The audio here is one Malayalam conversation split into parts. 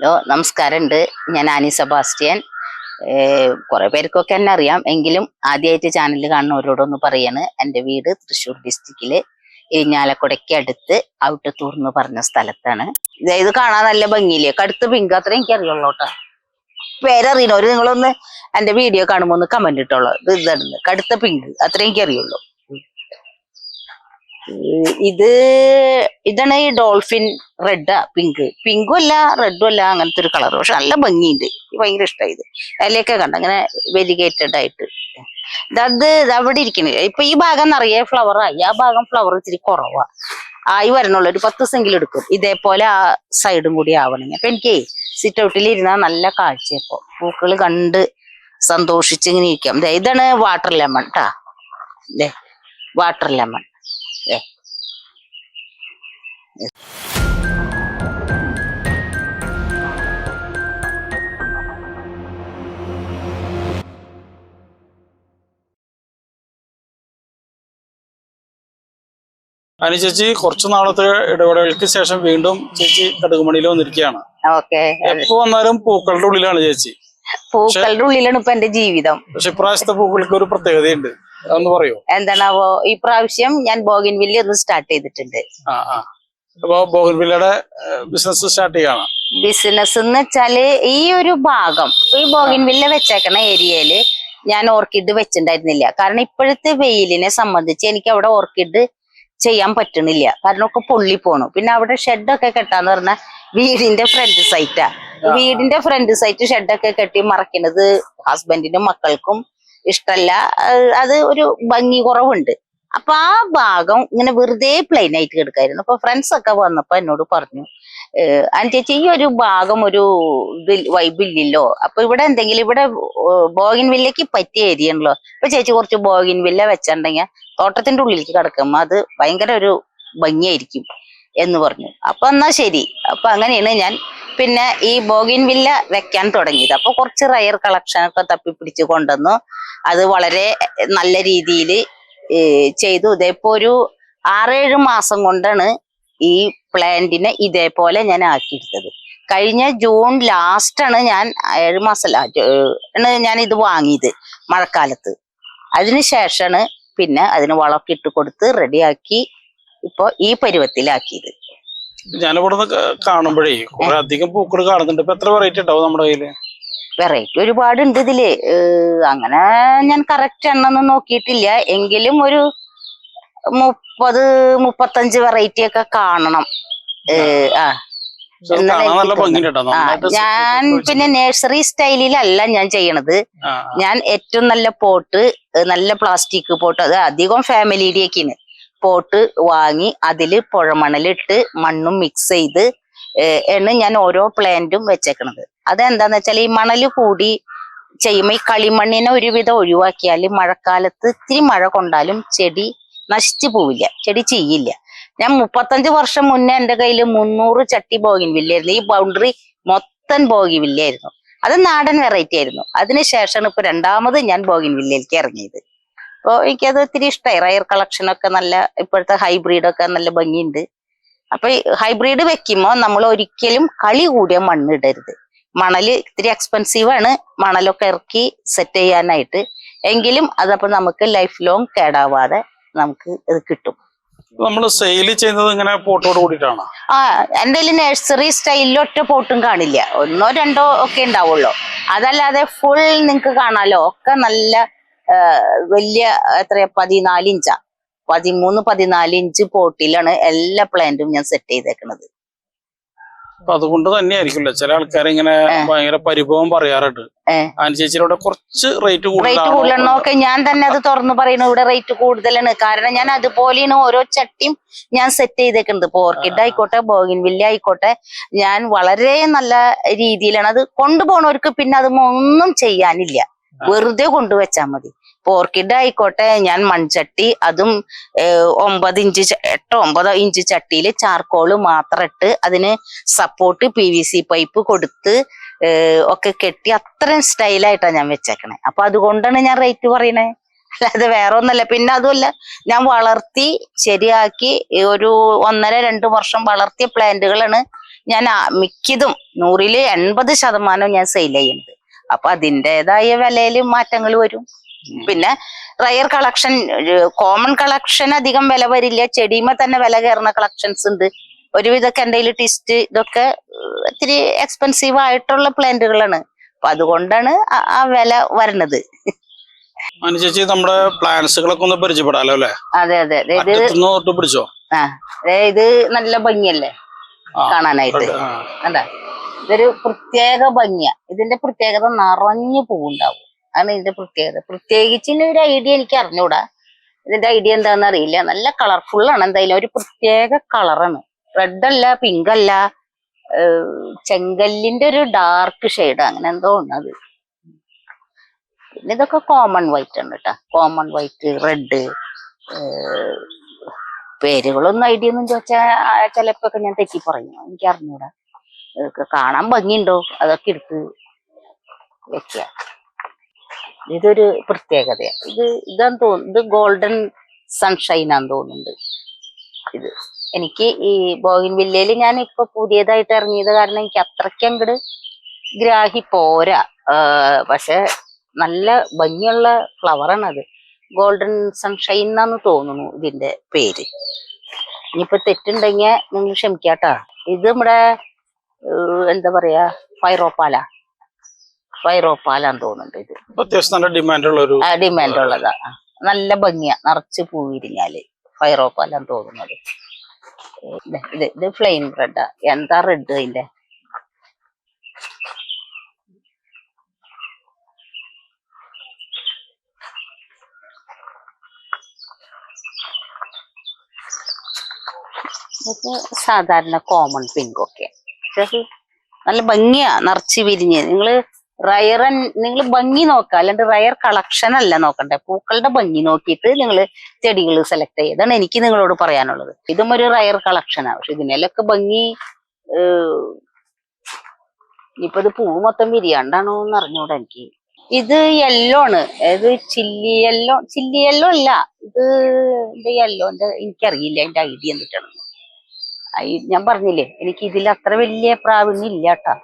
ഹലോ നമസ്കാരമുണ്ട്. ഞാൻ ആനി സെബാസ്റ്റ്യൻ. കുറെ പേർക്കൊക്കെ എന്നെ അറിയാം. എങ്കിലും ആദ്യമായിട്ട് ചാനൽ കാണുന്നവരോടൊന്ന് പറയാണ്. എന്റെ വീട് തൃശ്ശൂർ ഡിസ്ട്രിക്റ്റിൽ ഇരിഞ്ഞാലക്കുടയ്ക്ക് അടുത്ത് ഔട്ടത്തൂർ എന്ന് പറഞ്ഞ സ്ഥലത്താണ്. ഇത് കാണാൻ നല്ല ഭംഗിയില്ലേ? കടുത്ത് പിങ്ക് അത്ര എനിക്ക് അറിയുള്ളൂ കേട്ടോ. പേരറിയണോ? നിങ്ങളൊന്ന് എന്റെ വീഡിയോ കാണുമ്പോൾ ഒന്ന് കമന്റ് ഇട്ടോളൂ. ഇത് ഇതാണ്. കടുത്ത പിങ്ക് അത്രേ എനിക്ക് അറിയുള്ളൂ ഇത് ഇതാണ് ഈ ഡോൾഫിൻ റെഡാ പിങ്ക്. പിങ്കും അല്ല റെഡും അല്ല അങ്ങനത്തെ ഒരു കളർ പക്ഷെ നല്ല ഭംഗിയുണ്ട്. ഭയങ്കര ഇഷ്ടമായി ഇത്. അതിലേക്ക് കണ്ട? അങ്ങനെ വെലിഗേറ്റഡ് ആയിട്ട്. ഇത് അവിടെ ഇരിക്കണില്ല ഇപ്പൊ ഈ ഭാഗം നിറയെ ഫ്ലവറായി ആ. ഭാഗം ഫ്ലവർ ഇച്ചിരി കുറവാ. ആയി വരണുള്ളൂ. ഒരു പത്ത് സെങ്കിൽ എടുക്കും. ഇതേപോലെ ആ സൈഡും കൂടി ആവണമെങ്കിൽ അപ്പൊ എനിക്ക് സിറ്റ് ഔട്ടിൽ ഇരുന്നാൽ നല്ല കാഴ്ചയപ്പോ പൂക്കൾ കണ്ട് സന്തോഷിച്ച് ഇങ്ങനെ ഇരിക്കാം. ഇതാണ് വാട്ടർ ലെമൺ ട്ടാ. ദേ വാട്ടർ ലെമൺ അതിന് ചേച്ചി കുറച്ചു നാളത്തെ ഇടപെടലുകൾക്ക് ശേഷം വീണ്ടും ചേച്ചി കടുകുമണിയിൽ വന്നിരിക്കുകയാണ്. ഓക്കെ. എപ്പോ വന്നാലും പൂക്കളുടെ ഉള്ളിലാണ് ചേച്ചി. പൂക്കളുടെ ഉള്ളിലാണ് ഇപ്പൊ എന്റെ ജീവിതം. പക്ഷെ ഇപ്രാവശ്യത്തെ പൂക്കൾക്ക് ഒരു പ്രത്യേകതയുണ്ട്. അതൊന്ന് പറയോ. എന്താണാവോ ഈ പ്രാവശ്യം ഞാൻ ബോഗിൻ വില്ലി ഒന്ന് സ്റ്റാർട്ട് ചെയ്തിട്ടുണ്ട്. ബിസിനസ് സ്റ്റാർട്ട് ചെയ്യാണ് ബിസിനസ് എന്ന് വെച്ചാൽ ഈ ഒരു ഭാഗം ഈ ബോഗിൻ വില്ല വെച്ചേക്കണ ഏരിയയിൽ ഞാൻ ഓർക്കിഡ് വെച്ചിട്ടുണ്ടായിരുന്നില്ല കാരണം ഇപ്പോഴത്തെ വെയിലിനെ സംബന്ധിച്ച് എനിക്ക് അവിടെ ഓർക്കിഡ് ചെയ്യാൻ പറ്റണില്ല. കാരണം ഒക്കെ പൊള്ളി പോണു. പിന്നെ അവിടെ ഷെഡൊക്കെ കെട്ടാന്ന് പറഞ്ഞാൽ വീടിന്റെ ഫ്രണ്ട് സൈറ്റാ വീടിന്റെ ഫ്രണ്ട് സൈറ്റ് ഷെഡൊക്കെ കെട്ടി മറക്കുന്നത് ഹസ്ബൻഡിനും മക്കൾക്കും ഇഷ്ടല്ല. അത് ഒരു ഭംഗി കുറവുണ്ട്. അപ്പൊ ആ ഭാഗം ഇങ്ങനെ വെറുതെ പ്ലെയിൻ ആയിട്ട് കിടക്കായിരുന്നു. അപ്പൊ ഫ്രണ്ട്സ് ഒക്കെ വന്നപ്പോ എന്നോട് പറഞ്ഞു ചേച്ചി ഈ ഒരു ഭാഗം ഒരു ഇതിൽ വൈബില്ലല്ലോ അപ്പൊ ഇവിടെ എന്തെങ്കിലും ഇവിടെ ബോഗിൻ വില്ലയ്ക്ക് പറ്റിയ ഏരിയ ഉണ്ടല്ലോ. ഇപ്പൊ ചേച്ചി കുറച്ച് ബോഗിൻ വില്ല വെച്ചിട്ടുണ്ടെങ്കിൽ തോട്ടത്തിന്റെ ഉള്ളിലേക്ക് കിടക്കുമ്പോ അത് ഭയങ്കര ഒരു ഭംഗിയായിരിക്കും എന്ന് പറഞ്ഞു. അപ്പൊ എന്നാ ശരി. അപ്പൊ അങ്ങനെയാണ് ഞാൻ പിന്നെ ഈ ബോഗിൻ വില്ല വെക്കാൻ തുടങ്ങിയത്. അപ്പൊ കുറച്ച് റയർ കളക്ഷൻ ഒക്കെ തപ്പിപ്പിടിച്ച് കൊണ്ടുവന്നു. അത് വളരെ നല്ല രീതിയിൽ ചെയ്തു. ഇതേപ്പോ ഒരു ആറേഴ് മാസം കൊണ്ടാണ് ഈ പ്ലാന്റിനെ ഇതേപോലെ ഞാൻ ആക്കിയെടുത്തത്. കഴിഞ്ഞ ജൂൺ ലാസ്റ്റ് ആണ് ഞാൻ ഏഴ് മാസം ആണ് ഞാൻ ഇത് വാങ്ങിയത് മഴക്കാലത്ത്. അതിന് ശേഷമാണ് പിന്നെ അതിന് വളമൊക്കെ ഇട്ട് കൊടുത്ത് റെഡിയാക്കി ഇപ്പോൾ ഈ പരുവത്തിലാക്കിയത്. ഞാനിവിടെ നിന്ന് കാണുമ്പോഴേ കുറെ അധികം പൂക്കൾ കാണുന്നുണ്ട്. ഇപ്പൊ എത്ര വെറൈറ്റി ഉണ്ടാവും നമ്മുടെ കയ്യിൽ? വെറൈറ്റി ഒരുപാട് ഉണ്ട് ഇതിൽ അങ്ങനെ ഞാൻ കറക്റ്റ് എണ്ണൊന്നും നോക്കിയിട്ടില്ല. എങ്കിലും ഒരു മുപ്പത് മുപ്പത്തഞ്ച് വെറൈറ്റി ഒക്കെ കാണണം. ആ. ഞാൻ പിന്നെ നേഴ്സറി സ്റ്റൈലിലല്ല ഞാൻ ചെയ്യണത്. ഞാൻ ഏറ്റവും നല്ല പോട്ട് നല്ല പ്ലാസ്റ്റിക് പോട്ട്. അത് അധികം ഫാമിലിയുടെയൊക്കെയാണ് പോട്ട് വാങ്ങി അതിൽ പുഴമണലിട്ട് മണ്ണും മിക്സ് ചെയ്ത് ആണ് ഞാൻ ഓരോ പ്ലാന്റും വെച്ചേക്കണത്. അതെന്താന്ന് വെച്ചാൽ ഈ മണൽ കൂടി ചെയ്യുമ്പോൾ ഈ കളിമണ്ണിനെ ഒരുവിധം ഒഴിവാക്കിയാൽ മഴക്കാലത്ത് ഇത്തിരി മഴ കൊണ്ടാലും ചെടി നശിച്ചു പോവില്ല ചെടി ചെയ്യില്ല ഞാൻ മുപ്പത്തഞ്ച് വർഷം മുന്നേ എന്റെ കയ്യിൽ മുന്നൂറ് ചട്ടി ബോഗിൻ വില്ലായിരുന്നു ഈ ബൗണ്ടറി മൊത്തം ബോഗി വില്ലായിരുന്നു അത് നാടൻ വെറൈറ്റി ആയിരുന്നു. അതിനുശേഷമാണ് ഇപ്പൊ രണ്ടാമത് ഞാൻ ബോഗിൻ വില്ലയിലേക്ക് ഇറങ്ങിയത്. അപ്പോൾ എനിക്കത് ഒത്തിരി ഇഷ്ടമായി റയർ കളക്ഷൻ ഒക്കെ നല്ല ഇപ്പോഴത്തെ ഹൈബ്രിഡ് ഒക്കെ നല്ല ഭംഗിയുണ്ട്. അപ്പൊ ഹൈബ്രിഡ് വെക്കുമ്പോൾ നമ്മൾ ഒരിക്കലും കളി കൂടിയ മണ്ണ് ഇടരുത് മണൽ ഇത്തിരി എക്സ്പെൻസീവ് ആണ്. മണലൊക്കെ ഇറക്കി സെറ്റ് ചെയ്യാനായിട്ട്. എങ്കിലും അതപ്പോ നമുക്ക് ലൈഫ് ലോങ് കേടാവാതെ നമുക്ക് ഇത് കിട്ടും. നമ്മൾ സെയിൽ ചെയ്യുന്നത് ഇങ്ങനെ പോട്ടോട് കൂടിയിട്ടാണ്? ആ എന്റെ നഴ്സറി സ്റ്റൈലിൽ ഒറ്റ പോട്ടും കാണില്ല. ഒന്നോ രണ്ടോ ഒക്കെ ഉണ്ടാവുള്ളൂ. അതല്ലാതെ ഫുൾ നിങ്ങക്ക് കാണാലോ? ഒക്കെ നല്ല വലിയ എത്രയാ? പതിനാല് ഇഞ്ചാ. പതിമൂന്ന് പതിനാല് ഇഞ്ച് പോട്ടിലാണ് എല്ലാ പ്ലാന്റും ഞാൻ സെറ്റ് ചെയ്തേക്കണത്. അപ്പൊ അതുകൊണ്ട് തന്നെയായിരിക്കുമല്ലോ. ചില ആൾക്കാർ ഇങ്ങനെ ഭയങ്കര പരിഭവം പറയാറുണ്ട്. അനുസരിച്ചിലൂടെ കുറച്ച് റേറ്റ് റേറ്റ് കൂടുതലാണോ ഞാൻ തന്നെ അത് തുറന്നു പറയുന്നു ഇവിടെ റേറ്റ് കൂടുതലാണ്. കാരണം ഞാൻ അതുപോലെയാണ് ഓരോ ചട്ടിയും ഞാൻ സെറ്റ് ചെയ്തേക്കുന്നത് ഇപ്പൊ ഓർക്കിഡ് ആയിക്കോട്ടെ ബോഗിൻ വില്ല ആയിക്കോട്ടെ ഞാൻ വളരെ നല്ല രീതിയിലാണ്. അത് കൊണ്ടുപോണവർക്ക് പിന്നെ അത് ഒന്നും ചെയ്യാനില്ല. വെറുതെ കൊണ്ടുവച്ചാൽ മതി. ഇപ്പൊ ഓർക്കിഡ് ആയിക്കോട്ടെ ഞാൻ മൺചട്ടി അതും ഒമ്പത് ഇഞ്ച് എട്ടോ ഒമ്പതോ ഇഞ്ച് ചട്ടിയിൽ ചാർക്കോൾ മാത്രം ഇട്ട് അതിന് support P V C pipe കൊടുത്ത് ഒക്കെ കെട്ടി അത്രയും സ്റ്റൈലായിട്ടാണ് ഞാൻ വെച്ചേക്കണേ. അപ്പൊ അതുകൊണ്ടാണ് ഞാൻ റേറ്റ് പറയണേ. അല്ലാതെ വേറെ ഒന്നല്ല പിന്നെ അതുമല്ല ഞാൻ വളർത്തി ശരിയാക്കി ഒരു ഒന്നര രണ്ട് വർഷം വളർത്തിയ പ്ലാന്റുകളാണ് ഞാൻ മിക്കതും നൂറിൽ എൺപത് ശതമാനം ഞാൻ സെയിൽ ചെയ്യുന്നത്. അപ്പൊ അതിന്റെതായ വിലയിൽ മാറ്റങ്ങൾ വരും. പിന്നെ റയർ കളക്ഷൻ കോമൺ കളക്ഷൻ അധികം വില വരില്ല. ചെടിയുമ്പോ തന്നെ വില കയറുന്ന കളക്ഷൻസ് ഉണ്ട്. ഒരുവിധമൊക്കെ എന്റെ കയ്യിൽ ടിസ്റ്റ് ഇതൊക്കെ ഇത്തിരി എക്സ്പെൻസീവ് ആയിട്ടുള്ള പ്ലാന്റുകളാണ്. അപ്പൊ അതുകൊണ്ടാണ് ആ- വില വരണത്. ചേച്ചി നമ്മുടെ പ്ലാന്റ്സുകളൊക്കെ ഒന്ന് പരിചയപ്പെടാലോ അല്ലെ? അതെ അതെ. ഇത് പിടിച്ചോ? ആ ഇത് നല്ല ഭംഗിയല്ലേ? കാണാനായിട്ട്. കണ്ടാ? ഇതൊരു പ്രത്യേക ഭംഗിയാ. ഇതിന്റെ പ്രത്യേകത നിറഞ്ഞു പൂവുണ്ടാവും. അതാണ് ഇതിന്റെ പ്രത്യേകത. പ്രത്യേകിച്ച് ഒരു ഐഡിയ എനിക്ക് അറിഞ്ഞൂടാ. ഇതിന്റെ ഐഡിയ എന്താണെന്ന് അറിയില്ല. നല്ല കളർഫുൾ ആണ് എന്തായാലും. ഒരു പ്രത്യേക കളറാണ് റെഡ് അല്ല പിങ്ക് അല്ല ചെങ്കല്ലിന്റെ ഒരു ഡാർക്ക് ഷെയ്ഡ് അങ്ങനെ എന്തോ ഉണ്ട് അത്. പിന്നെ ഇതൊക്കെ കോമൺ വൈറ്റ് ആണ് കേട്ടോ കോമൺ വൈറ്റ് റെഡ് പേരുകളൊന്നും ഐഡിയ ഒന്നും ചോദിച്ചാൽ ചിലപ്പോ ഒക്കെ ഞാൻ തെറ്റി പറയും. എനിക്ക് അറിഞ്ഞൂടാ കാണാൻ ഭംഗിയുണ്ടോ? അതൊക്കെ എടുത്ത് വെക്കുക ഇതൊരു പ്രത്യേകതയാണ് ഇത് ഇതാന്ന് തോന്നുന്നു ഇത് ഗോൾഡൻ സൺഷൈൻ ആന്ന് തോന്നുന്നുണ്ട് ഇത്. എനിക്ക് ഈ ബോഗിൻ വില്ലയിൽ ഞാൻ ഇപ്പൊ പുതിയതായിട്ട് ഇറങ്ങിയത് കാരണം എനിക്ക് അത്രയ്ക്ക് അങ്ങട് ഗ്രാഹി പോരാ. പക്ഷെ നല്ല ഭംഗിയുള്ള ഫ്ലവറാണ് അത് ഗോൾഡൻ സൺഷൈൻ എന്നാന്ന് തോന്നുന്നു ഇതിന്റെ പേര്. ഇനിയിപ്പോ തെറ്റുണ്ടെങ്കിൽ നിങ്ങൾ ക്ഷമിക്കാട്ടാ. ഇത് നമ്മുടെ എന്താ പറയാ ഫൈറോപ്പാല. ഫൈറോപ്പാലാന്ന് തോന്നുന്നുണ്ട് ഇത്. അത്യാവശ്യം നല്ല ഡിമാൻഡ് ഉള്ള ഒരു ഡിമാൻഡ് ഉള്ളതാ നല്ല ഭംഗിയാ. നിറച്ച് പൂവിരിഞ്ഞാൽ ഫൈറോപ്പാലാന്ന് തോന്നുന്നത്. ഇത് ഇത് ഫ്ലെയിൻ ഫ്ലെയിം റെഡാ എന്താ റെഡ് അതിന്റെ? ഇതൊക്കെ സാധാരണ കോമൺ പിങ്ക് ഒക്കെ. പക്ഷെ നല്ല ഭംഗിയാ. നിറച്ച് വിരിഞ്ഞ്. നിങ്ങൾ റയറൻ നിങ്ങൾ ഭംഗി നോക്കുക അല്ലാണ്ട് റയർ കളക്ഷൻ അല്ല നോക്കണ്ടേ. പൂക്കളുടെ ഭംഗി നോക്കിയിട്ട് നിങ്ങൾ ചെടികൾ സെലക്ട് ചെയ്യുക എനിക്ക് നിങ്ങളോട് പറയാനുള്ളത്. ഇതും ഒരു റയർ കളക്ഷനാണ് പക്ഷെ ഇതിനെല്ലൊക്കെ ഭംഗി ഇനിയിപ്പോ ഇത് പൂവ് മൊത്തം വിരിയാണ്ടാണോ എന്ന് അറിഞ്ഞൂടാ എനിക്ക്. ഇത് യെല്ലോ ആണ്. ഇത് ചില്ലി യെല്ലോ ചില്ലി യെല്ലോ അല്ല. ഇത് ഇത് യെല്ലോന്റെ എനിക്കറിയില്ല. അതിന്റെ ഐഡിയ എന്തിട്ടാണ് ഞാൻ പറഞ്ഞില്ലേ എനിക്ക് ഇതിൽ അത്ര വലിയ പ്രാവീണ്യം ഇല്ല കേട്ടാ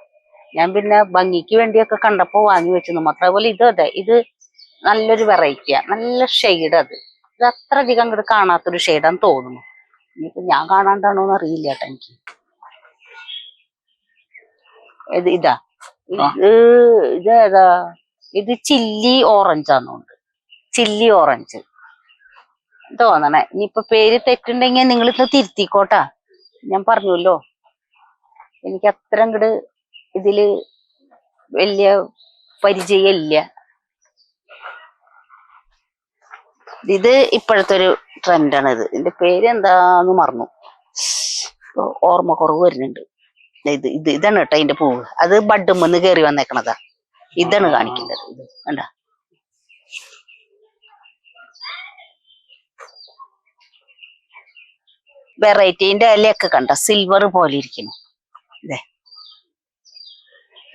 ഞാൻ പിന്നെ ഭംഗിക്ക് വേണ്ടിയൊക്കെ കണ്ടപ്പോ വാങ്ങി വെച്ചു അതുപോലെ ഇത് അതെ ഇത് നല്ലൊരു വെറൈറ്റിയാ നല്ല ഷെയ്ഡ് അത്. ഇത് അത്ര അധികം അങ്ങോട്ട് കാണാത്തൊരു ഷെയ്ഡാന്ന് തോന്നുന്നു. ഇനിയിപ്പോ ഞാൻ കാണാണ്ടാണോ എന്ന് അറിയില്ല കേട്ടോ എനിക്ക്. ഇത് ഇതാ. ഇത് ഇത് ഏതാ? ഇത് ചില്ലി ഓറഞ്ച് ആണെന്നുണ്ട് ചില്ലി ഓറഞ്ച് തോന്നണേ. ഇനിയിപ്പൊ പേര് തെറ്റുണ്ടെങ്കിൽ നിങ്ങൾ ഇത് തിരുത്തിക്കോട്ടാ. ഞാൻ പറഞ്ഞല്ലോ എനിക്ക് അത്ര അങ്ങട് ഇതിൽ വലിയ പരിചയമില്ല. ഇത് ഇപ്പോഴത്തെ ഒരു ട്രെൻഡാണ് ഇത് ഇതിന്റെ പേര് എന്താന്ന് മറന്നു. ഓർമ്മ കുറവ് വരുന്നുണ്ട്. ഇത് ഇത് ഇതാണ് കേട്ടോ അതിന്റെ പൂവ്. അത് ബഡ്ഡുമെന്ന് കയറി വന്നേക്കണതാ. ഇതാണ് കാണിക്കേണ്ടത് ഇത് കണ്ട? വെറൈറ്റീന്റെ ഇലയൊക്കെ കണ്ട? സിൽവർ പോലെ ഇരിക്കുന്നു. ഇതേ.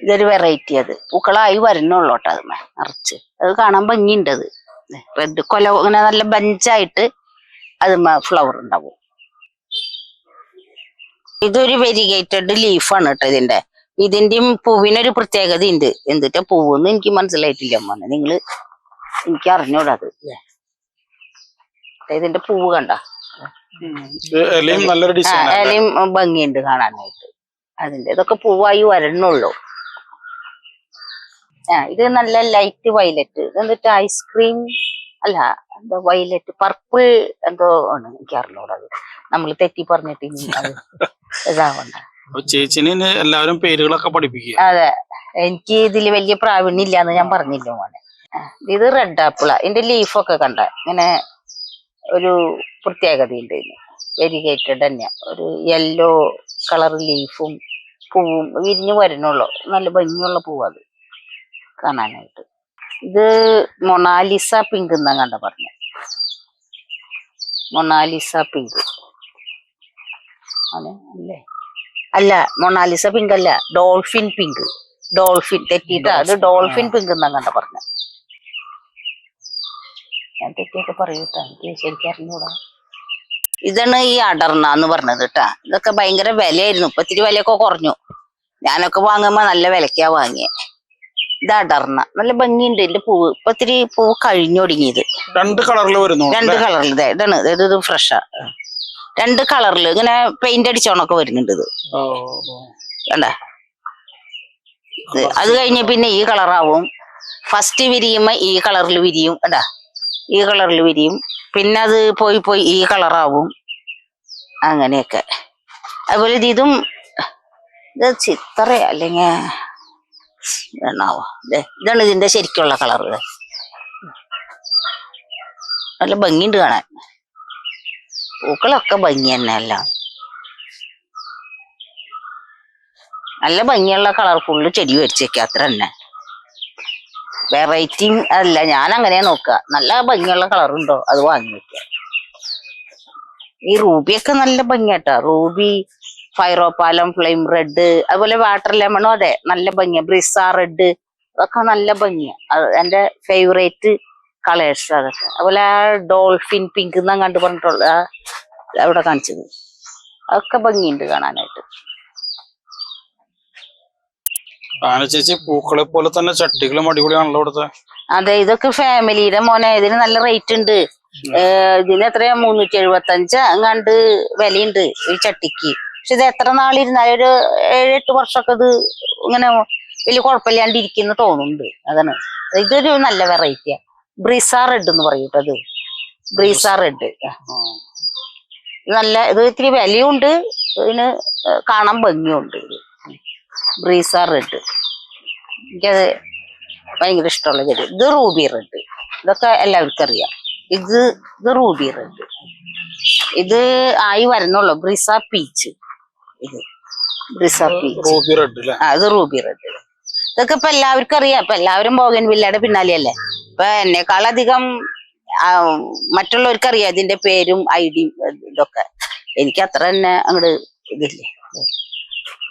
ഇതൊരു വെറൈറ്റി അത്. പൂക്കളായി കേട്ടോ അത് നിറച്ച്. അത് കാണാൻ ഭംഗിയുണ്ട് അത്. റെഡ് കൊല ഇങ്ങനെ നല്ല ബഞ്ചായിട്ട് അത് ഫ്ലവർ ഉണ്ടാവും. ഇതൊരു വെരിഗേറ്റഡ് ലീഫാണ് കേട്ടോ ഇതിന്റെ. ഇതിന്റെയും പൂവിനൊരു പ്രത്യേകത ഉണ്ട് എന്തിട്ടാ പൂവെന്ന് എനിക്ക് മനസ്സിലായിട്ടില്ല മോനെ. നിങ്ങൾ എനിക്ക് അറിഞ്ഞൂടാ അത്. ദേ. ഇതിന്റെ പൂവ് കണ്ട? ഇലയും ഭംഗിയുണ്ട് കാണാനായിട്ട്. അതിന്റെ ഇതൊക്കെ പൂവായി വരണുള്ളൂ. ഇത് നല്ല ലൈറ്റ് വയലറ്റ് എന്നിട്ട് ഐസ്ക്രീം അല്ല എന്തോ വയലറ്റ് പർപ്പിൾ എന്തോ ആണ്. എനിക്ക് അറിഞ്ഞൂടാ അത്. നമ്മൾ തെറ്റി പറഞ്ഞിട്ട് ഇതാവണ്ട. ചേച്ചിനെ എല്ലാവരും പേരുകളൊക്കെ പഠിപ്പിക്കുക. അതെ. എനിക്ക് ഇതിൽ വലിയ പ്രാവീണ്യം ഇല്ലാന്ന് ഞാൻ പറഞ്ഞില്ല മോനെ? ഇത് റെഡ് ആപ്പിളാ ഇതിന്റെ ലീഫൊക്കെ കണ്ട. ഇങ്ങനെ ഒരു പ്രത്യേകതയുണ്ട് ഇതിന്. വെരിഗേറ്റഡ് തന്നെ ഒരു യെല്ലോ കളർ ലീഫും പൂവും വിരിഞ്ഞു വരണുള്ളൂ. നല്ല ഭംഗിയുള്ള പൂവാണ് അത്. കാണാനായിട്ട്. ഇത് മൊണാലിസ പിങ്ക് എന്നാ കണ്ട പറഞ്ഞ മൊണാലിസ പിങ്ക്. അല്ലേ? അല്ല മൊണാലിസ പിങ്ക് അല്ല ഡോൾഫിൻ പിങ്ക്. ഡോൾഫിൻ തെറ്റിട്ട അത് ഡോൾഫിൻ പിങ്ക് എന്നാ കണ്ട പറഞ്ഞ ഞാൻ തെറ്റിയൊക്കെ പറയൂട്ടാ എനിക്ക് ശരിക്കറിഞ്ഞൂടാ ഇതാണ് ഈ അടർണ എന്ന് പറഞ്ഞത് കേട്ടാ ഇതൊക്കെ ഭയങ്കര വിലയായിരുന്നു. ഇപ്പൊ ഇത്തിരി വിലയൊക്കെ കുറഞ്ഞു. ഞാനൊക്കെ വാങ്ങുമ്പോ നല്ല വിലക്കാ വാങ്ങിയേ. ഇത് അടർന്ന നല്ല ഭംഗിയുണ്ട് ഇതിന്റെ പൂവ്. ഇപ്പൊ ഇത്തിരി പൂവ് കഴിഞ്ഞൊടുങ്ങിയത് രണ്ട് കളറിൽ വരുന്നു രണ്ട് കളറിൽ ഇതേ ഇതാണ്. ഇത് ഇത് ഫ്രഷാ രണ്ട് കളറിൽ ഇങ്ങനെ പെയിന്റ് അടിച്ചോണൊക്കെ വരുന്നുണ്ട് ഇത്. കണ്ട? അത് കഴിഞ്ഞ് പിന്നെ ഈ കളറാവും. ഫസ്റ്റ് വിരിയുമ്പോ ഈ കളറിൽ വിരിയും. കണ്ടാ? ഈ കളറിൽ വിരിയും. പിന്നെ അത് പോയി പോയി ഈ കളറാവും. അങ്ങനെയൊക്കെ. അതുപോലെ ഇത് ഇതും ഇത് ചിത്ര അല്ലെങ്കിൽ ദേ, ഇതാണ് ഇതിന്റെ ശരിക്കുള്ള കളർ നല്ല ഭംഗിയുണ്ട് കാണാൻ. പൂക്കളൊക്കെ ഭംഗി തന്നെ അല്ല. നല്ല ഭംഗിയുള്ള കളർഫുള്ള് ചെടി മേടിച്ചേക്ക അത്ര തന്നെ. വെറൈറ്റി അല്ല ഞാൻ അങ്ങനെയാ നോക്കുക. നല്ല ഭംഗിയുള്ള കളർ ഉണ്ടോ അത് വാങ്ങി വെക്ക ഈ റൂബിയൊക്കെ നല്ല ഭംഗിയാട്ടാ. റൂബി ഫൈറോപാലം ഫ്ലെയിം റെഡ് അതുപോലെ വാട്ടർ ലെമണും അതെ നല്ല ഭംഗിയാണ് ബ്രിസ റെഡ് അതൊക്കെ നല്ല ഭംഗിയാണ് അത് എന്റെ ഫേവറേറ്റ് കളേഴ്സ് അതൊക്കെ. അതുപോലെ ആ ഡോൾഫിൻ പിങ്ക് എന്നാ കണ്ടു പറഞ്ഞിട്ടുള്ള അവിടെ കാണിച്ചത്. അതൊക്കെ ഭംഗിയുണ്ട് കാണാനായിട്ട്. ചേച്ചി പൂക്കളെ പോലെ തന്നെ ചട്ടികളും അടിപൊളിയാണല്ലോ ഇവിടുത്തെ അതെ ഇതൊക്കെ ഫാമിലിയുടെ മോനെ ഇതിന് നല്ല റേറ്റ് ഉണ്ട്. ഇതിന് എത്രയാ? മുന്നൂറ്റി എഴുപത്തി അഞ്ച് അങ്ങാണ്ട് വിലയുണ്ട് ഈ ചട്ടിക്ക്. പക്ഷെ ഇത് എത്ര നാളിരുന്നാലും ഒരു ഏഴ് എട്ട് വർഷമൊക്കെ ഇത് ഇങ്ങനെ വലിയ കുഴപ്പമില്ലാണ്ട് ഇരിക്കുന്നു തോന്നുന്നുണ്ട്. അതാണ്. ഇതൊരു നല്ല വെറൈറ്റിയാ. ബ്രീസ റെഡ് എന്ന് പറയൂട്ടത് ബ്രീസ റെഡ്. നല്ല ഇത് ഇത്തിരി വിലയുണ്ട്. ഇതിന് കാണാൻ ഭംഗിയുണ്ട് ബ്രീസ റെഡ്. എനിക്കത് ഭയങ്കര ഇഷ്ടമുള്ള ചെടി. ഇത് റൂബി റെഡ്. ഇതൊക്കെ എല്ലാവർക്കും അറിയാം. ഇത് ഇത് റൂബി റെഡ്. ഇത് ആയി വരുന്നുള്ളൂ. ബ്രിസ പീച്ച്. ഇത് പീച്ച് റൂബി റെഡ് അല്ലേ ആ ഇത് റൂബി റെഡ്. ഇതൊക്കെ ഇപ്പൊ എല്ലാവർക്കും അറിയാം. ഇപ്പൊ എല്ലാവരും ബോഗൻ വില്ലയുടെ പിന്നാലെയല്ലേ? ഇപ്പൊ എന്നെക്കാളധികം മറ്റുള്ളവർക്ക് അറിയാം ഇതിന്റെ പേരും ഐ ഡി ഇതൊക്കെ. എനിക്ക് അത്ര തന്നെ അങ്ങോട്ട് ഇതില്ലേ?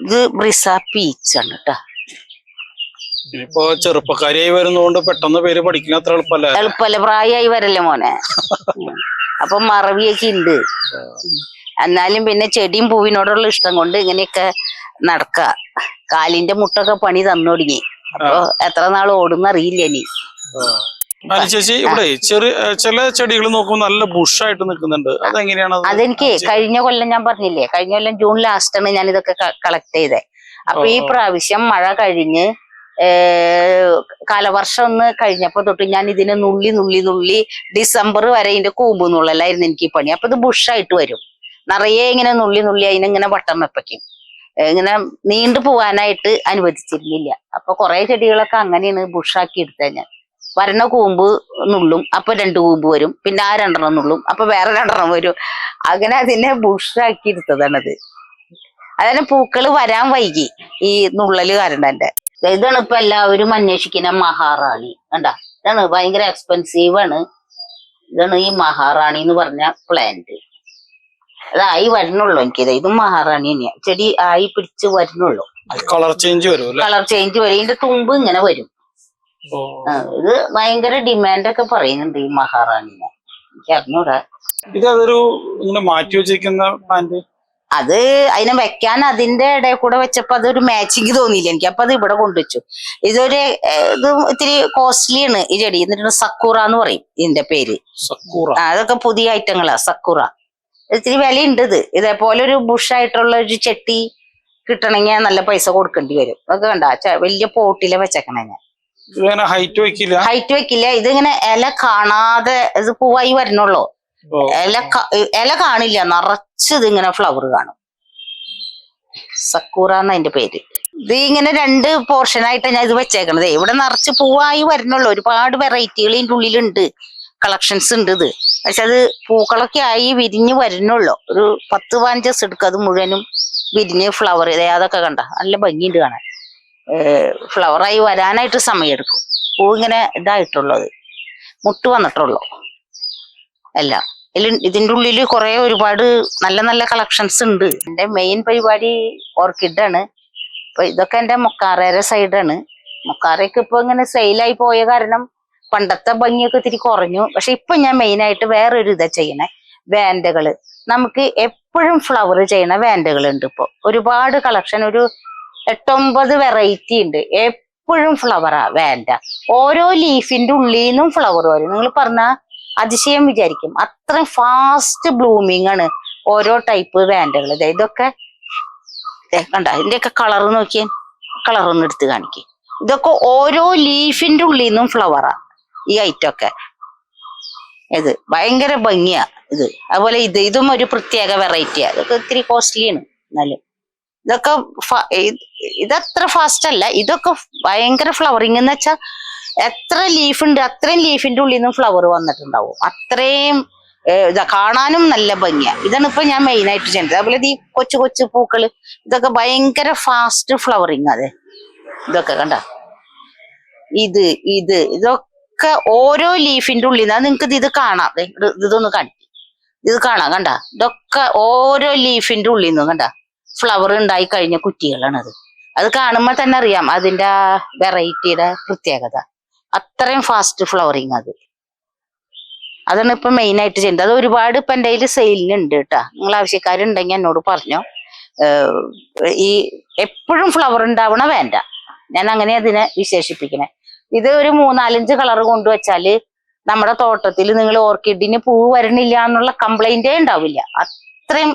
ഇത് ബ്രിസ പീച്ച് ആണ് കേട്ടോ ഇനിയിപ്പോ ചെറുപ്പക്കാരിയായി വരുന്നോണ്ട് പെട്ടെന്ന് പേര് പഠിക്കുന്ന അത്ര എളുപ്പമല്ല. എളുപ്പമല്ല? പ്രായമായി വരല്ലേ മോനെ. അപ്പൊ മറവിയൊക്കെ ഉണ്ട് എന്നാലും പിന്നെ ചെടിയും പൂവിനോടുള്ള ഇഷ്ടം കൊണ്ട് ഇങ്ങനെയൊക്കെ നടക്ക. കാലിന്റെ മുട്ടൊക്കെ പണി തന്നു തുടങ്ങി അപ്പൊ എത്ര നാൾ ഓടുന്ന അറിയില്ല ഇനി ചേച്ചി ഇവിടെ ചെറിയ ചില ചെടികൾ നോക്കുമ്പോൾ നല്ല ബുഷായിട്ട് നിൽക്കുന്നുണ്ട്. അതെങ്ങനെയാണ് അത്? അതെനിക്ക് കഴിഞ്ഞ കൊല്ലം ഞാൻ പറഞ്ഞില്ലേ കഴിഞ്ഞ കൊല്ലം ജൂൺ ലാസ്റ്റ് ലാസ്റ്റാണ് ഞാൻ ഇതൊക്കെ കളക്ട് ചെയ്തത് അപ്പൊ ഈ. പ്രാവശ്യം മഴ കഴിഞ്ഞ് കാലവർഷം ഒന്ന് കഴിഞ്ഞപ്പോ തൊട്ട് ഞാൻ ഇതിനെ നുള്ളി നുള്ളി നുള്ളി ഡിസംബർ വരെ ഇതിന്റെ കൂമ്പ് നുള്ളലായിരുന്നു എനിക്ക് ഈ പണി. അപ്പൊ ഇത് ബുഷായിട്ട് വരും. നിറയെ ഇങ്ങനെ നുള്ളി നുള്ളി അതിനിങ്ങനെ വട്ടം വെപ്പയ്ക്കും ഇങ്ങനെ നീണ്ടു പോവാനായിട്ട് അനുവദിച്ചിരുന്നില്ല. അപ്പൊ കുറെ ചെടികളൊക്കെ അങ്ങനെയാണ് ബുഷാക്കി എടുത്തത് ഞാൻ. വരണ കൂമ്പ് നുള്ളും അപ്പൊ രണ്ട് കൂമ്പ് വരും പിന്നെ ആ രണ്ടെണ്ണം നുള്ളും അപ്പൊ വേറെ രണ്ടെണ്ണം വരും. അങ്ങനെ അതിനെ ബുഷാക്കി എടുത്തതാണത്. അതായത് പൂക്കൾ വരാൻ വൈകി ഈ നുള്ളൽ കാരണം എന്റെ ഇതാണ് ഇപ്പൊ എല്ലാവരും അന്വേഷിക്കുന്ന മഹാറാണി. കണ്ട? ഇതാണ് ഭയങ്കര എക്സ്പെൻസീവ് ആണ്. ഇതാണ് ഈ മഹാറാണി എന്ന് പറഞ്ഞ പ്ലാന്റ് അതായി വരണുള്ളൂ എനിക്കിത്. ഇതും മഹാറാണി തന്നെയാ. ചെടി ആയി പിടിച്ച് വരണുള്ളൂ. കളർ ചേഞ്ച് വരും കളർ ചേഞ്ച് വരും. ഇതിന്റെ തുമ്പ് ഇങ്ങനെ വരും. ഇത് ഭയങ്കര ഡിമാൻഡ് ഒക്കെ പറയുന്നുണ്ട് ഈ മഹാറാണിനെ എനിക്ക് അറിഞ്ഞൂടാ. ഇത് അതൊരു ഇങ്ങനെ മാറ്റി വെച്ചിരിക്കുന്ന പ്ലാന്റ് അത് അതിനെ വെക്കാൻ അതിന്റെ ഇടയിൽ കൂടെ വെച്ചപ്പോ അതൊരു മാച്ചിങ് തോന്നിയില്ല. എനിക്ക് അപ്പൊ അത് ഇവിടെ കൊണ്ടുവച്ചു. ഇതൊരു ഇത് ഇത്തിരി കോസ്റ്റ്ലി ആണ് ഈ ചെടി. എന്നിട്ട് സക്കൂറ എന്ന് പറയും ഇതിന്റെ പേര്. സക്കൂറ. അതൊക്കെ പുതിയ ഐറ്റങ്ങളാ സക്കുറ. ഇത്തിരി വിലയുണ്ട് ഇത്. ഇതേപോലെ ഒരു ബുഷായിട്ടുള്ള ഒരു ചെട്ടി കിട്ടണമെങ്കിൽ നല്ല പൈസ കൊടുക്കേണ്ടി വരും. അതൊക്കെ കണ്ട വലിയ പോട്ടിലെ വെച്ചേക്കണേ ഞാൻ. ഹൈറ്റ് വെക്കില്ല? ഹൈറ്റ് വെക്കില്ല. ഇതിങ്ങനെ ഇല കാണാതെ ഇത് പൂവായി വരണുള്ളൂ. ഇല ഇല കാണില്ല. നിറച്ച് ഇതിങ്ങനെ ഫ്ലവർ കാണും. സക്കൂറ എന്ന അതിന്റെ പേര്. ഇത് ഇങ്ങനെ രണ്ട് പോർഷൻ ആയിട്ടാണ് ഞാൻ ഇത് വെച്ചേക്കണത്. ഇവിടെ നിറച്ച് പൂവായി വരണുള്ളൂ. ഒരുപാട് വെറൈറ്റികൾ ഇതിന്റെ ഉള്ളിലുണ്ട്. കളക്ഷൻസ് ഉണ്ട് ഇത്. പക്ഷെ അത് പൂക്കളൊക്കെ ആയി വിരിഞ്ഞ് വരുന്നുള്ളൂ. ഒരു പത്ത് പതിനഞ്ച് എടുക്കുക എടുക്കും അത് മുഴുവനും വിരിഞ്ഞ് ഫ്ലവർ അതൊക്കെ കണ്ട? നല്ല ഭംഗിയുണ്ട് കാണാൻ. ഫ്ലവറായി വരാനായിട്ട് സമയമെടുക്കും പൂ ഇങ്ങനെ ഇതായിട്ടുള്ളത് മുട്ട് വന്നിട്ടുള്ളൂ. ഇതിൽ ഇതിന്റെ ഉള്ളിൽ കുറേ ഒരുപാട് നല്ല നല്ല കളക്ഷൻസ് ഉണ്ട്. എന്റെ മെയിൻ പരിപാടി ഓർക്കിഡാണ്. ഇപ്പൊ ഇതൊക്കെ എന്റെ മുക്കാറേരെ സൈഡാണ് മുക്കാറയൊക്കെ ഇപ്പൊ ഇങ്ങനെ സെയിലായി പോയ കാരണം പണ്ടത്തെ ഭംഗിയൊക്കെ ഇത്തിരി കുറഞ്ഞു. പക്ഷെ ഇപ്പൊ ഞാൻ മെയിൻ ആയിട്ട് വേറൊരു ഇതാ ചെയ്യണേ. വാൻഡകൾ. നമുക്ക് എപ്പോഴും ഫ്ലവർ ചെയ്യണ വാൻഡകൾ ഉണ്ട് ഇപ്പോൾ ഒരുപാട് കളക്ഷൻ ഒരു എട്ടൊമ്പത് വെറൈറ്റി ഉണ്ട്. എപ്പോഴും ഫ്ലവറാ വാൻഡ. ഓരോ ലീഫിന്റെ ഉള്ളിൽ നിന്നും ഫ്ലവർ വരും. നിങ്ങൾ പറഞ്ഞ അതിശയം വിചാരിക്കും. അത്ര ഫാസ്റ്റ് ബ്ലൂമിങ് ആണ് ഓരോ ടൈപ്പ് വാൻഡകൾ ഇതൊക്കെ കണ്ട ഇതിന്റെയൊക്കെ കളർ നോക്കിയാൽ കളർ ഒന്ന് എടുത്ത് കാണിക്കേ. ഇതൊക്കെ ഓരോ ലീഫിന്റെ ഉള്ളിൽ നിന്നും ഫ്ലവറാ ഈ ഐറ്റം ഒക്കെ. ഇത് ഭയങ്കര ഭംഗിയാ ഇത്. അതുപോലെ ഇത് ഇതും ഒരു പ്രത്യേക വെറൈറ്റിയാ ഇതൊക്കെ ഇത്തിരി കോസ്റ്റ്ലിയാണ് എന്നാലും. ഇതൊക്കെ ഇതത്ര ഫാസ്റ്റ് അല്ല. ഇതൊക്കെ ഭയങ്കര ഫ്ലവറിങ് എന്ന് വെച്ചാൽ എത്ര ലീഫ് ഉണ്ട് അത്രയും ലീഫിന്റെ ഉള്ളിൽ നിന്നും ഫ്ലവർ വന്നിട്ടുണ്ടാവും. അത്രയും ഇതാ കാണാനും നല്ല ഭംഗിയാ. ഇതാണ് ഇപ്പൊ ഞാൻ മെയിൻ ആയിട്ട് ചെയ്യുന്നത് അതുപോലെ ഈ കൊച്ചു കൊച്ചു പൂക്കൾ ഇതൊക്കെ ഭയങ്കര ഫാസ്റ്റ് ഫ്ലവറിങ് അതെ. ഇതൊക്കെ കണ്ട? ഇത് ഇത് ഇതൊക്കെ ഓരോ ലീഫിന്റെ ഉള്ളിൽ നിന്ന് നിങ്ങൾക്ക് ഇത് കാണാം. ഇതൊന്ന് കാണിക്കും ഇത് കാണാം കണ്ട? ഇതൊക്കെ ഓരോ ലീഫിന്റെ ഉള്ളിൽ നിന്നും കണ്ട? ഫ്ലവർ ഉണ്ടായി കഴിഞ്ഞ കുറ്റികളാണത്. അത് കാണുമ്പോൾ തന്നെ അറിയാം അതിന്റെ വെറൈറ്റിയുടെ പ്രത്യേകത. അത്രയും ഫാസ്റ്റ് ഫ്ലവറിങ് അത്. അതാണ് ഇപ്പൊ മെയിൻ ആയിട്ട് ചെയ്യുന്നത്. അത് ഒരുപാട് ഇപ്പൊ എന്റെ കയ്യിൽ സെയിലിനുണ്ട് കേട്ടാ. നിങ്ങൾ ആവശ്യക്കാരുണ്ടെങ്കിൽ എന്നോട് പറഞ്ഞു. ഈ എപ്പോഴും ഫ്ലവർ ഉണ്ടാവണ വേണ്ട. ഞാൻ അങ്ങനെ അതിനെ വിശേഷിപ്പിക്കണേ. ഇത് ഒരു മൂന്നാലഞ്ച് കളർ കൊണ്ടുവച്ചാൽ നമ്മുടെ തോട്ടത്തിൽ നിങ്ങൾ ഓർക്കിഡിന് പൂ വരണില്ല എന്നുള്ള കംപ്ലൈന്റേ ഉണ്ടാവില്ല. അത്രയും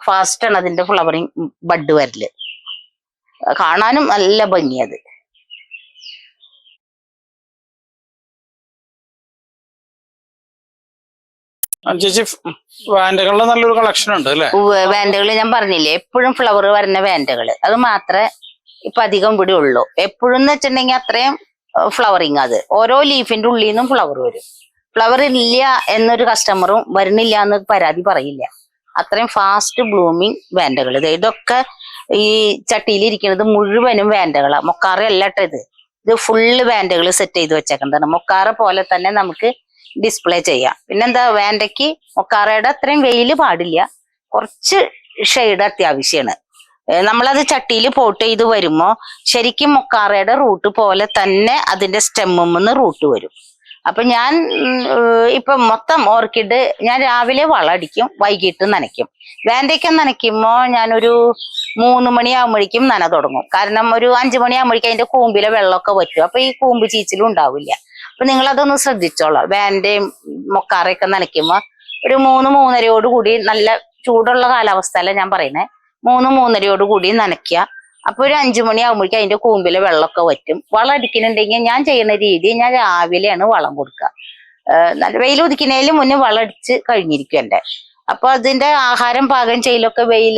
ഫാസ്റ്റാണ് ആണ് അതിന്റെ ഫ്ലവറിങ് ബഡ് വരൽ. കാണാനും നല്ല ഭംഗിയത് ചേച്ചി വാൻഡകളുടെ നല്ലൊരു കളക്ഷൻ ഉണ്ട് അല്ലേ? വാൻഡകൾ ഞാൻ പറഞ്ഞില്ലേ എപ്പോഴും ഫ്ലവർ വരുന്ന വാൻഡകൾ അത് മാത്രമേ ഇപ്പൊ അധികം ഇവിടെ ഉള്ളൂ എപ്പോഴും എന്ന് വെച്ചിട്ടുണ്ടെങ്കിൽ അത്രയും ഫ്ലവറിങ് അത്. ഓരോ ലീഫിന്റെ ഉള്ളിൽ നിന്നും ഫ്ലവർ വരും. ഫ്ലവർ ഇല്ല എന്നൊരു കസ്റ്റമറും വരുന്നില്ല എന്ന് പരാതി പറയില്ല. അത്രയും ഫാസ്റ്റ് ബ്ലൂമിങ് വാൻഡകൾ ഇതൊക്കെ ഈ ചട്ടിയിൽ ഇരിക്കുന്നത് മുഴുവനും വേണ്ടകളാണ് മൊക്കാറ അല്ല ഇത്. ഇത് ഫുള്ള് വേണ്ടകൾ സെറ്റ് ചെയ്ത് വെച്ചേക്കുന്നതാണ്. മൊക്കാറ പോലെ തന്നെ നമുക്ക് ഡിസ്പ്ലേ ചെയ്യാം. പിന്നെന്താ വേണ്ടയ്ക്ക് മൊക്കാറയുടെ അത്രയും വെയിൽ പാടില്ല. കുറച്ച് ഷെയ്ഡ് അത്യാവശ്യമാണ് നമ്മളത് ചട്ടിയിൽ പോട്ട് ചെയ്ത് വരുമ്പോ ശരിക്കും മൊക്കാറയുടെ റൂട്ട് പോലെ തന്നെ അതിന്റെ സ്റ്റെമ്മിന്ന് റൂട്ട് വരും. അപ്പൊ ഞാൻ ഇപ്പൊ മൊത്തം ഓർക്കിഡ് ഞാൻ രാവിലെ വളടിക്കും വൈകിട്ട് നനയ്ക്കും. വേണ്ടയ്ക്ക നനയ്ക്കുമ്പോ ഞാനൊരു മൂന്ന് മണിയാകുമ്പോഴേക്കും നന തുടങ്ങും. കാരണം ഒരു അഞ്ചു മണിയാകുമ്പോഴേക്കും അതിന്റെ കൂമ്പിലെ വെള്ളമൊക്കെ വറ്റും. അപ്പൊ ഈ കൂമ്പ് ചീച്ചിലും ഉണ്ടാവില്ല. അപ്പൊ നിങ്ങൾ അതൊന്ന് ശ്രദ്ധിച്ചോളാം. വേണ്ടയും മൊക്കാറയൊക്കെ നനയ്ക്കുമ്പോ ഒരു മൂന്ന് മൂന്നരയോട് കൂടി നല്ല ചൂടുള്ള കാലാവസ്ഥ അല്ല ഞാൻ പറയുന്നേ. മൂന്ന് മൂന്നരയോട് കൂടി നനയ്ക്കുക. അപ്പൊ ഒരു അഞ്ചു മണിയാകുമ്പോഴേക്കും അതിന്റെ കൂമ്പിലെ വെള്ളമൊക്കെ വറ്റും. വളം അടിക്കുന്നുണ്ടെങ്കിൽ ഞാൻ ചെയ്യുന്ന രീതി ഞാൻ രാവിലെയാണ് വളം കൊടുക്കുക. നല്ല വെയിൽ ഉദിക്കുന്നതിന് മുന്നേ വളം അടിച്ച് കഴിഞ്ഞിരിക്കും എന്റെ അപ്പൊ അതിന്റെ ആഹാരം പാകം ചെയ്യലൊക്കെ വെയിൽ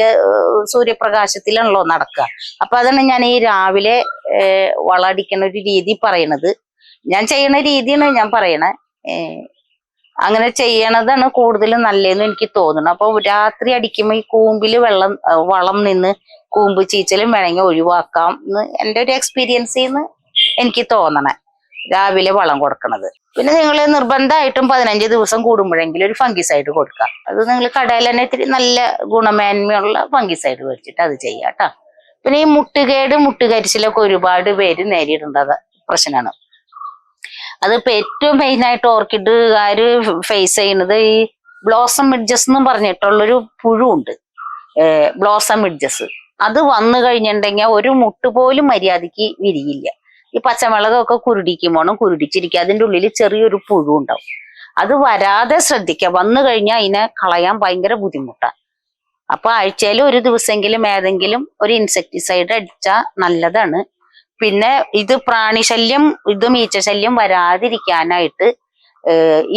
സൂര്യപ്രകാശത്തിലാണല്ലോ നടക്കുക. അപ്പൊ അതാണ് ഞാൻ ഈ രാവിലെ ഏഹ് വളം അടിക്കുന്ന ഒരു രീതി പറയണത്. ഞാൻ ചെയ്യുന്ന രീതിയാണ് ഞാൻ പറയണേ. അങ്ങനെ ചെയ്യണതാണ് കൂടുതൽ നല്ലതെന്ന് എനിക്ക് തോന്നുന്നു. അപ്പൊ രാത്രി അടിക്കുമ്പോൾ ഈ കൂമ്പിൽ വെള്ളം വളം നിന്ന് കൂമ്പ് ചീച്ചലും വേണമെങ്കിൽ ഒഴിവാക്കാം എന്ന് എന്റെ ഒരു എക്സ്പീരിയൻസിൽ നിന്ന് എനിക്ക് തോന്നണേ. രാവിലെ വളം കൊടുക്കണത്. പിന്നെ നിങ്ങൾ നിർബന്ധമായിട്ടും പതിനഞ്ച് ദിവസം കൂടുമ്പോഴെങ്കിലും ഒരു ഫംഗിസൈഡ് കൊടുക്കാം അത് നിങ്ങൾ കടയിൽ തന്നെ ഇത്തിരി നല്ല ഗുണമേന്മയുള്ള ഫംഗിസൈഡ് മേടിച്ചിട്ട് അത് ചെയ്യാം കേട്ടോ. പിന്നെ ഈ മുട്ടുകേട് മുട്ടുകരിച്ചിലൊക്കെ ഒരുപാട് പേര് നേരിടേണ്ടത് പ്രശ്നമാണ്. അതിപ്പോ ഏറ്റവും മെയിൻ ആയിട്ട് ഓർക്കിഡുകാർ ഫേസ് ചെയ്യുന്നത് ഈ ബ്ലോസം മിഡ്ജസ് എന്നും പറഞ്ഞിട്ടുള്ളൊരു പുഴുണ്ട്. ബ്ലോസം മിഡ്ജസ് അത് വന്നു കഴിഞ്ഞിട്ടുണ്ടെങ്കിൽ ഒരു മുട്ട് പോലും മര്യാദയ്ക്ക് വിരിയില്ല. ഈ പച്ചമുളകൊക്കെ കുരുടിക്കുമ്പോഴും കുരുടിച്ചിരിക്കുക അതിന്റെ ഉള്ളിൽ ചെറിയൊരു പുഴു ഉണ്ടാവും അത് വരാതെ ശ്രദ്ധിക്കുക. വന്നു കഴിഞ്ഞാൽ അതിനെ കളയാൻ ഭയങ്കര ബുദ്ധിമുട്ടാണ് അപ്പൊ ആഴ്ചയിൽ ഒരു ദിവസമെങ്കിലും ഏതെങ്കിലും ഒരു ഇൻസെക്ടിസൈഡ് അടിച്ചാൽ നല്ലതാണ്. പിന്നെ ഇത് പ്രാണിശല്യം ഇതും ഈച്ചശല്യം വരാതിരിക്കാനായിട്ട്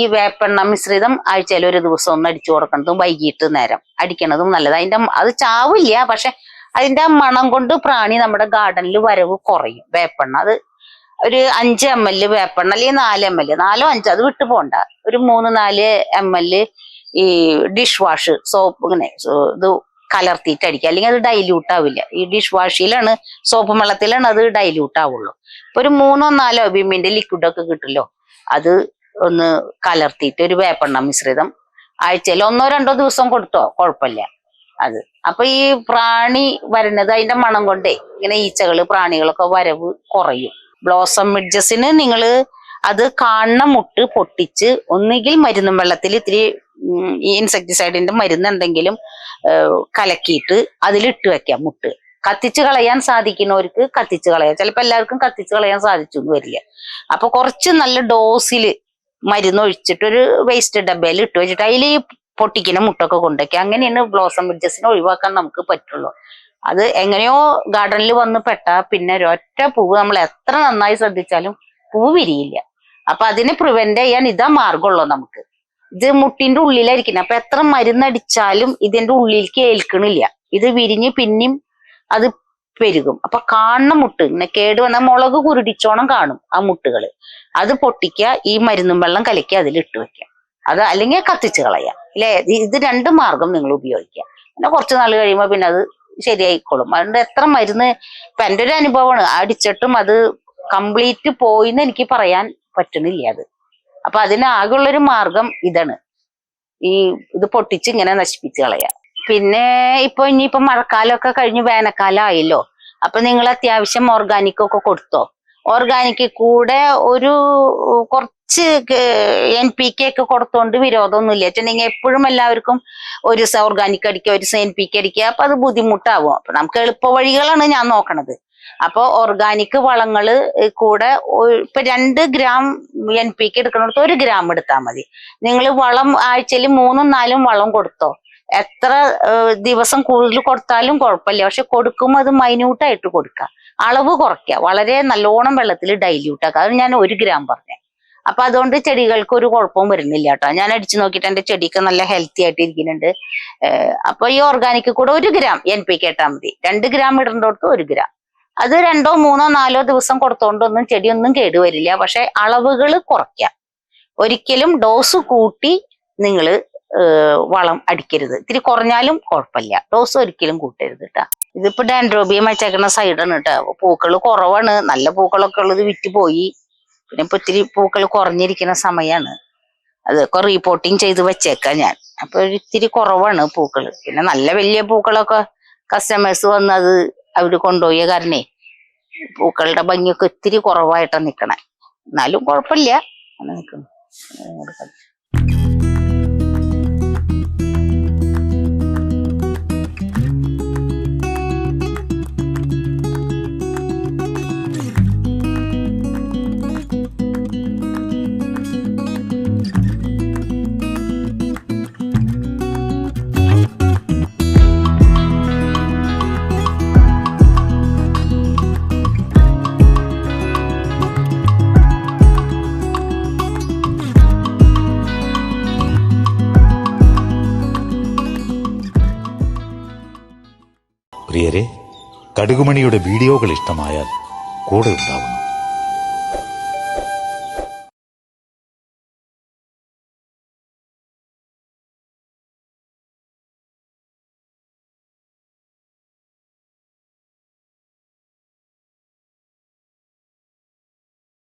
ഈ വേപ്പെണ്ണ മിശ്രിതം ആഴ്ചയിൽ ഒരു ദിവസം ഒന്ന് അടിച്ചു കൊടുക്കുന്നതും വൈകിട്ട് നേരം അടിക്കണതും നല്ലത്. അതിന്റെ അത് ചാവില്ല പക്ഷെ അതിന്റെ മണം കൊണ്ട് പ്രാണി നമ്മുടെ ഗാർഡനിൽ വരവ് കുറയും. വേപ്പെണ്ണ അത് ഒരു അഞ്ച് എം എൽ വേപ്പെണ്ണ അല്ലെങ്കിൽ നാല് എം എൽ നാലോ അഞ്ചോ അത് വിട്ടു പോണ്ട. ഒരു മൂന്ന് നാല് എം എൽ ഈ ഡിഷ് വാഷ് സോപ്പ് ഇങ്ങനെ ഇത് കലർത്തിയിട്ട് അടിക്കുക. അല്ലെങ്കിൽ അത് ഡൈല്യൂട്ട് ആവില്ല. ഈ ഡിഷ് വാഷിലാണ് സോപ്പ് വെള്ളത്തിലാണ് അത് ഡൈല്യൂട്ട് ആവുള്ളൂ. ഇപ്പൊ ഒരു മൂന്നോ നാലോ വിമ്മിന്റെ ലിക്വിഡ് ഒക്കെ കിട്ടുമല്ലോ. അത് ഒന്ന് കലർത്തിയിട്ട് ഒരു വേപ്പെണ്ണ മിശ്രിതം. ആഴ്ചയിൽ ഒന്നോ രണ്ടോ ദിവസം കൊടുത്തോ? കുഴപ്പമില്ല. അത്. അപ്പൊ ഈ പ്രാണി വരുന്നത് അതിന്റെ മണം കൊണ്ടേ ഇങ്ങനെ ഈച്ചകൾ പ്രാണികളൊക്കെ വരവ് കുറയും. ബ്ലോസം മിഡ്ജസിന് നിങ്ങൾ അത് കാണുന്ന മുട്ട് പൊട്ടിച്ച് ഒന്നുകിൽ മരുന്നും വെള്ളത്തിൽ ഇത്തിരി ഈ ഇൻസെക്ടിസൈഡിന്റെ മരുന്ന് എന്തെങ്കിലും കലക്കിയിട്ട് അതിലിട്ട് വെക്കാം മുട്ട്. കത്തിച്ച് കളയാൻ സാധിക്കുന്നവർക്ക് കത്തിച്ച് കളയാം. ചിലപ്പോൾ എല്ലാവർക്കും കത്തിച്ച് കളയാൻ സാധിച്ചു എന്ന് വരില്ല. അപ്പൊ കുറച്ച് നല്ല ഡോസിൽ മരുന്ന് ഒഴിച്ചിട്ട് ഒരു വേസ്റ്റ് ഡബയിൽ ഇട്ട് വെച്ചിട്ട് അതിൽ പൊട്ടിക്കുന്ന മുട്ടൊക്കെ കൊണ്ടുവയ്ക്കുക അങ്ങനെയാണ് ബ്ലോസം ബ്രിഡ്ജസിനെ ഒഴിവാക്കാൻ നമുക്ക് പറ്റുള്ളൂ. അത് എങ്ങനെയോ ഗാർഡനിൽ വന്ന് പെട്ടാ പിന്നെ ഒരൊറ്റ പൂവ് നമ്മൾ എത്ര നന്നായി ശ്രദ്ധിച്ചാലും പൂവ് വിരിയില്ല. അപ്പൊ അതിനെ പ്രിവെന്റ് ചെയ്യാൻ ഇതാ മാർഗമുള്ളൂ നമുക്ക്. ഇത് മുട്ടിന്റെ ഉള്ളിലായിരിക്കും. അപ്പൊ എത്ര മരുന്നടിച്ചാലും ഇതിന്റെ ഉള്ളിലേക്ക് ഏൽക്കണില്ല. ഇത് വിരിഞ്ഞ് പിന്നെയും അത് പെരുകും. അപ്പൊ കാണുന്ന മുട്ട് ഇങ്ങനെ കേട് വന്ന മുളക് കുരുടിച്ചോണം കാണും ആ മുട്ടുകൾ. അത് പൊട്ടിക്കുക ഈ മരുന്നും വെള്ളം കലക്കി അതിൽ ഇട്ട് വെക്കുക. അത് അല്ലെങ്കിൽ കത്തിച്ച് കളയാം അല്ലെ ഇത് രണ്ട് മാർഗം നിങ്ങൾ ഉപയോഗിക്കുക. പിന്നെ കുറച്ച് നാൾ കഴിയുമ്പോൾ പിന്നെ അത് ശരിയായിക്കോളും. അതുകൊണ്ട് എത്ര മരുന്ന് ഇപ്പൊ എന്റെ ഒരു അനുഭവമാണ്. അടിച്ചിട്ടും അത് കംപ്ലീറ്റ് പോയിന്ന് എനിക്ക് പറയാൻ പറ്റുന്നില്ല അത്. അപ്പൊ ഒരു മാർഗം ഇതാണ്. ഈ ഇത് പൊട്ടിച്ച് ഇങ്ങനെ നശിപ്പിച്ച് കളയാം. പിന്നെ ഇപ്പൊ ഇനിയിപ്പോ മഴക്കാലമൊക്കെ കഴിഞ്ഞ് വേനൽക്കാലം ആയല്ലോ. അപ്പൊ നിങ്ങൾ അത്യാവശ്യം ഓർഗാനിക് ഒക്കെ കൊടുത്തോ. ഓർഗാനിക് കൂടെ ഒരു കുറച്ച് എൻ പി കെ ഒക്കെ കൊടുത്തോണ്ട് വിരോധമൊന്നുമില്ല. വെച്ചിട്ടുണ്ടെങ്കിൽ എപ്പോഴും എല്ലാവർക്കും ഒരു ദിവസം ഓർഗാനിക് അടിക്കുക ഒരു ദിവസം എൻ പി കെ അടിക്കുക. അപ്പൊ അത് ബുദ്ധിമുട്ടാവും. അപ്പൊ നമുക്ക് എളുപ്പ വഴികളാണ് ഞാൻ നോക്കണത്. അപ്പൊ ഓർഗാനിക് വളങ്ങൾ കൂടെ ഇപ്പൊ രണ്ട് ഗ്രാം എൻ പി കെ എടുക്കുന്നിടത്ത് ഒരു ഗ്രാം എടുത്താൽ മതി. നിങ്ങൾ വളം ആഴ്ചയിൽ മൂന്നും നാലും വളം കൊടുത്തോ. എത്ര ദിവസം കൂടുതൽ കൊടുത്താലും കുഴപ്പമില്ല. പക്ഷെ കൊടുക്കുമ്പോൾ അത് മൈന്യൂട്ടായിട്ട് കൊടുക്കുക. അളവ് കുറയ്ക്കുക. വളരെ നല്ലോണം വെള്ളത്തിൽ ഡൈല്യൂട്ട് ആക്കുക. അത് ഞാൻ ഒരു ഗ്രാം പറഞ്ഞു. അപ്പൊ അതുകൊണ്ട് ചെടികൾക്ക് ഒരു കുഴപ്പവും വരുന്നില്ല കേട്ടോ. ഞാൻ അടിച്ചു നോക്കിയിട്ട് എന്റെ ചെടിക്ക് നല്ല ഹെൽത്തി ആയിട്ട് ഇരിക്കുന്നുണ്ട്. അപ്പൊ ഈ ഓർഗാനിക് കൂടെ ഒരു ഗ്രാം എൻ പി മതി. രണ്ട് ഗ്രാം ഇടുന്നിടത്ത് ഒരു ഗ്രാം അത് രണ്ടോ മൂന്നോ നാലോ ദിവസം കൊടുത്തോണ്ടൊന്നും ചെടിയൊന്നും കേടുവരില്ല പക്ഷെ അളവുകൾ കുറയ്ക്കാം. ഒരിക്കലും ഡോസ് കൂട്ടി നിങ്ങൾ വളം അടിക്കരുത്. ഇത്തിരി കുറഞ്ഞാലും കുഴപ്പമില്ല. ഡോസ് ഒരിക്കലും കൂട്ടരുത് കേട്ടാ ഇതിപ്പോ ഡാൻഡ്രോബിയം വെച്ചേക്കുന്ന സൈഡാണ് കേട്ടോ പൂക്കൾ കുറവാണ്. നല്ല പൂക്കളൊക്കെ ഉള്ളത് വിറ്റ് പോയി. പിന്നെ ഇപ്പൊ ഇത്തിരി പൂക്കൾ കുറഞ്ഞിരിക്കുന്ന സമയമാണ് അതൊക്കെ റീപോർട്ടിങ് ചെയ്ത് വെച്ചേക്കാം ഞാൻ. അപ്പൊ ഇത്തിരി കുറവാണ് പൂക്കൾ പിന്നെ നല്ല വലിയ പൂക്കളൊക്കെ കസ്റ്റമേഴ്സ് വന്ന് അവിടെ കൊണ്ടുപോയ കാരണേ പൂക്കളുടെ ഭംഗിയൊക്കെ ഒത്തിരി കുറവായിട്ടാണ് നിക്കണേ. എന്നാലും കുഴപ്പമില്ല. അങ്ങനെ നിൽക്കുന്നു പ്രിയരെ വീഡിയോകൾ ഇഷ്ടമായാൽ കൂടെ ഉണ്ടാവുന്നു